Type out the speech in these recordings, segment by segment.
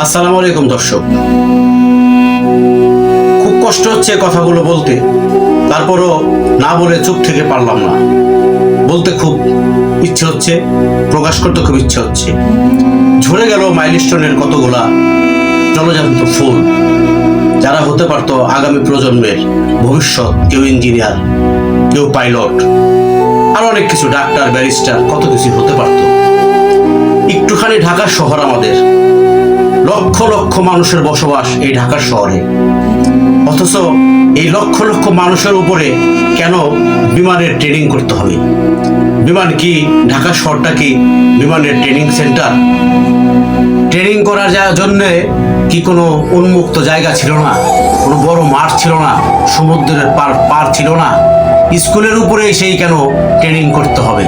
আসসালামু আলাইকুম, দর্শক। খুব কষ্ট হচ্ছে কথাগুলো বলতে। তারপরও না বলে চুপ থেকে পারলাম না। বলতে খুব ইচ্ছে হচ্ছে, প্রকাশ করতে খুব ইচ্ছে হচ্ছে। ঝরে গেল মাইলস্টোনের কতগুলা জলজান্ত ফুল। যারা হতে পারতো আগামী প্রজন্মের ভবিষ্যৎ, কেউ ইঞ্জিনিয়ার, কেউ পাইলট, আর অনেক কিছু, ডাক্তার, ব্যারিস্টার, কত কিছু হতে পারতো। একটুখানি ঢাকা শহর আমাদের। লক্ষ লক্ষ মানুষের বসবাস এই ঢাকা শহরে। অথচ এই লক্ষ লক্ষ মানুষের উপরে কেন বিমানের ট্রেনিং করতে হবে? বিমান কি ঢাকা শহরটা কি বিমানের ট্রেনিং সেন্টার? ট্রেনিং করার জন্যে কি কোনো উন্মুক্ত জায়গা ছিল না? কোনো বড় মাঠ ছিল না? সমুদ্রের পার পার ছিল না? স্কুলের উপরে সেই কেন ট্রেনিং করতে হবে?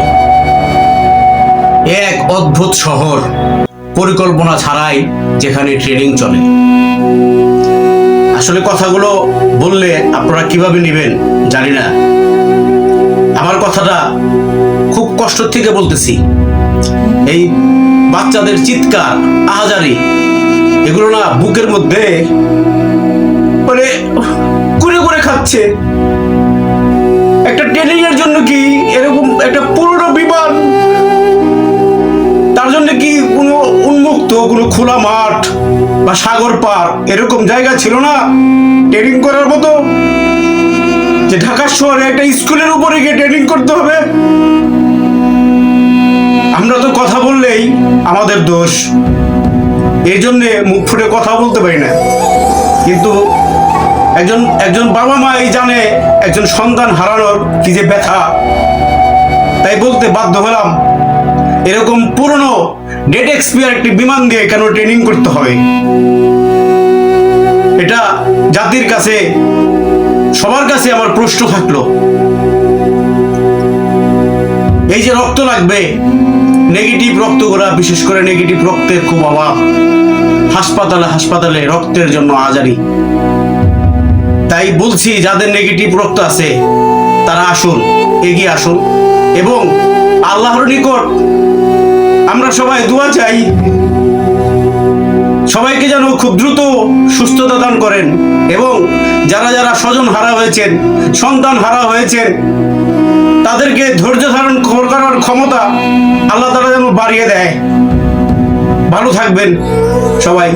এক অদ্ভুত শহর। পরিকল্পনা ছাড়াই যেখানে ট্রেনিং চলে। আসলে কথাগুলো বললে আপনারা কীভাবে নেবেন জানি না। আমার কথাটা খুব কষ্ট থেকে বলতেছি। এই বাচ্চাদের চিৎকার, আহাজারি, এগুলো না বুকের মধ্যে মানে করে করে খাচ্ছে। একটা ট্রেনিং এর জন্য কি এরকম একটা পুরনো কোনো খোলা মাঠ বা সাগর পার, এরকম জায়গা ছিল না? ট্রেনিং করার মতো? যে ঢাকা শহরে একটা স্কুলের উপরে গিয়ে ট্রেনিং করতে হবে? আমরা তো কথা বললেই আমাদের দোষ। এই জন্যে মুখ ফুটে কথা বলতে পারি না। কিন্তু একজন একজন বাবা মা এই জানে একজন সন্তান হারানোর কি যে ব্যথা। তাই বলতে বাধ্য হলাম, এরকম পুরনো ডেট এক্সপিয়ার একটি বিমান দিয়ে কেন ট্রেনিং করতে হবে? এটা জাতির কাছে, সবার কাছে আমার প্রশ্ন থাকল। এই যে রক্ত লাগবে নেগেটিভ রক্তগুলা বিশেষ করে নেগেটিভ রক্তের খুব অভাব। হাসপাতালে হাসপাতালে রক্তের জন্য আজারি। তাই বলছি, যাদের নেগেটিভ রক্ত আছে, তারা আসুন, এগিয়ে আসুন। এবং আল্লাহর নিকট আমরা সবাই দোয়া চাই। সবাইকে যেন খুব দ্রুত সুস্থতা দান করেন এবং যারা যারা স্বজন হারা হয়েছেন, সন্তান হারা হয়েছেন, তাদেরকে ধৈর্য ধারণ করার ক্ষমতা আল্লাহ তারা যেন বাড়িয়ে দেয়। ভালো থাকবেন সবাই।